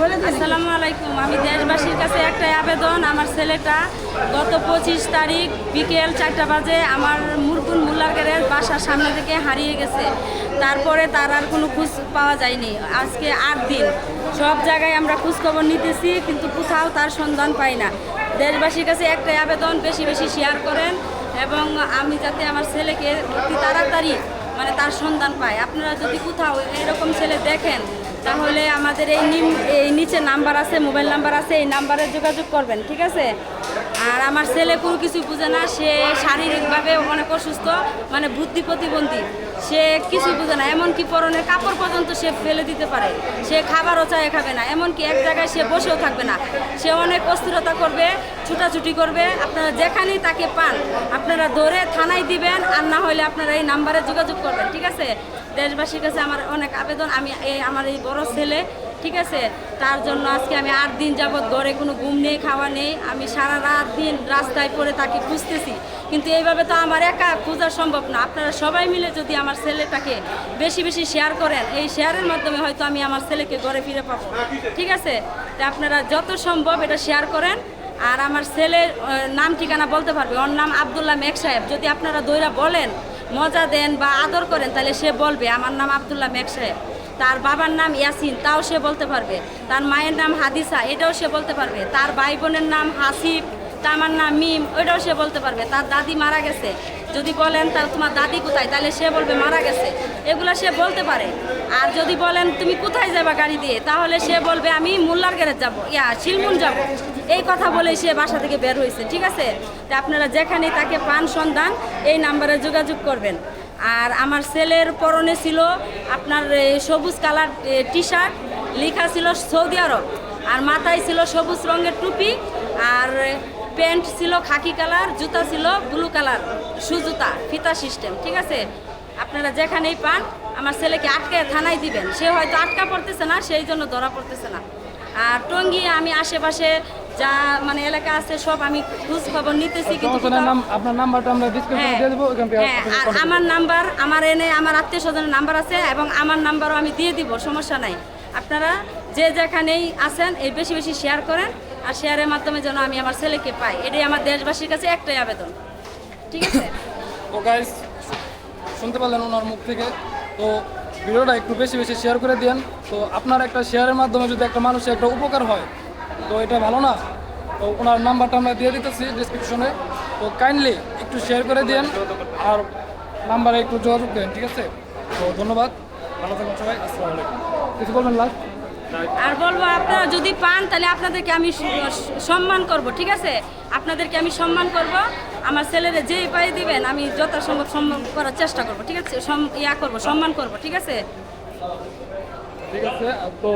আসসালামু আলাইকুম। আমি দেশবাসীর কাছে একটাই আবেদন, আমার ছেলেটা গত পঁচিশ তারিখ বিকেল চারটা বাজে আমার মুরগুন মুল্লারগের বাসার সামনে থেকে হারিয়ে গেছে। তারপরে তার আর কোনো খোঁজ পাওয়া যায়নি। আজকে আট দিন। সব জায়গায় আমরা খোঁজখবর নিতেছি, কিন্তু কোথাও তার সন্ধান পাই না। দেশবাসীর কাছে একটাই আবেদন, বেশি বেশি শেয়ার করেন এবং আমি যাতে আমার ছেলেকে অতি তাড়াতাড়ি মানে তার সন্ধান পায় আপনারা যদি কোথাও এরকম ছেলে দেখেন তাহলে আমাদের এই নিম এই নিচে নাম্বার আছে, মোবাইল নাম্বার আছে, এই নাম্বারে যোগাযোগ করবেন, ঠিক আছে? আর আমার ছেলে কোনো কিছু বুঝে না, সে শারীরিকভাবে অনেক অসুস্থ মানে বুদ্ধি প্রতিবন্ধী, সে কিছু বুঝে না, এমনকি পরনের কাপড় পর্যন্ত সে ফেলে দিতে পারে, সে খাবারও চায় খাবে না, এমনকি এক জায়গায় সে বসেও থাকবে না, সে অনেক অস্থিরতা করবে ছুটাছুটি করবে। আপনারা যেখানেই তাকে পান, আপনারা ধরে থানায় দিবেন, আর না হলে আপনারা এই নাম্বারে যোগাযোগ করবেন, ঠিক আছে? দেশবাসীর কাছে আমার অনেক আবেদন, আমি এই আমার এই বড় ছেলে, ঠিক আছে? তার জন্য আজকে আমি আট দিন যাবৎ ঘরে কোনো ঘুম নেই, খাওয়া নেই, আমি সারা রাত দিন রাস্তায় পড়ে তাকে খুঁজতেছি। কিন্তু এইভাবে তো আমার একা খোঁজা সম্ভব না। আপনারা সবাই মিলে যদি আমার ছেলেটাকে বেশি বেশি শেয়ার করেন, এই শেয়ারের মাধ্যমে হয়তো আমি আমার ছেলেকে ঘরে ফিরে পাবো, ঠিক আছে? তা আপনারা যত সম্ভব এটা শেয়ার করেন। আর আমার ছেলের নাম ঠিকানা বলতে পারবে। ওর নাম আবদুল্লাহ মেঘ সাহেব। যদি আপনারা দৈরা বলেন, মজা দেন বা আদর করেন, তাহলে সে বলবে, আমার নাম আবদুল্লাহ মেঘ সাহেব। তার বাবার নাম ইয়াসিন, তাও সে বলতে পারবে। তার মায়ের নাম হাদিসা, এটাও সে বলতে পারবে। তার ভাই বোনের নাম হাসিব। তা আমার নাম মিম, ওইটাও সে বলতে পারবে। তার দাদি মারা গেছে। যদি বলেন তার তোমার দাদি কোথায়? তাহলে সে বলবে মারা গেছে। এগুলো সে বলতে পারে। আর যদি বলেন তুমি কোথায় যাবা গাড়ি দিয়ে, তাহলে সে বলবে, আমি মোল্লার গেরে যাব। ইয়া শিলমুন যাব। এই কথা বলেই সে বাসা থেকে বের হয়েছে, ঠিক আছে? তা আপনারা যেখানে তাকে পান সন্ধান, এই নাম্বারে যোগাযোগ করবেন। আর আমার ছেলের পরনে ছিল আপনার সবুজ কালার টি শার্ট লেখা ছিল সৌদি আরব। আর মাথায় ছিল সবুজ রঙের টুপি। আর প্যান্ট ছিল খাকি কালার জুতা ছিল ব্লু কালার শু জুতা ফিতা সিস্টেম ঠিক আছে? আপনারা যেখানেই পান আমার ছেলেকে আটকে থানায় দিবেন। সে হয়তো আটকা পড়তেছে না সেই জন্য ধরা পড়তেছে না। আর টঙ্গি আমি আশেপাশে যা মানে এলাকা আছে সব আমি খোঁজ খবর নিতেছি কিন্তু আপনার নাম্বারটা আমরা ডিসক্রিপশনে হ্যাঁ, দিয়ে দেবো হ্যাঁ, আর আমার নাম্বার আমার এনে আমার আত্মীয় স্বজনের নাম্বার আছে এবং আমার নাম্বারও আমি দিয়ে দিব সমস্যা নাই। আপনারা যে যেখানেই আছেন এই বেশি বেশি শেয়ার করেন আর শেয়ারের মাধ্যমে যেন আমি আমার ছেলেকে পাই। এটাই আমার দেশবাসীর কাছে একটাই আবেদন। ঠিক আছে? তো গাইস শুনতে পারলেন ওনার মুখ থেকে। তো ভিডিওটা একটু বেশি বেশি শেয়ার করে দিন। তো আপনার একটা শেয়ারের মাধ্যমে যদি একটা মানুষের একটা উপকার হয়, তো এটা ভালো না। তো ওনার নাম্বারটা আমরা দিয়ে দিতেছি ডিসক্রিপশনে তো কাইন্ডলি একটু শেয়ার করে দিন। আর নাম্বারে একটু যোগাযোগ দেন ঠিক আছে? তো ধন্যবাদ। ভালো থাকুন সবাই, আসসালামু আলাইকুম। কিছু বলবেন লাস্ট? আর বলব, আপনারা যদি পান, তাহলে আপনাদেরকে আমি সম্মান করব, ঠিক আছে? আপনাদেরকে আমি সম্মান করব। আমার ছেলেরা যেই পাই দিবেন, আমি যথাসম্ভব সম্মান করার চেষ্টা করব, ঠিক আছে? ইয়া করব, সম্মান করব, ঠিক আছে? ঠিক আছে, তো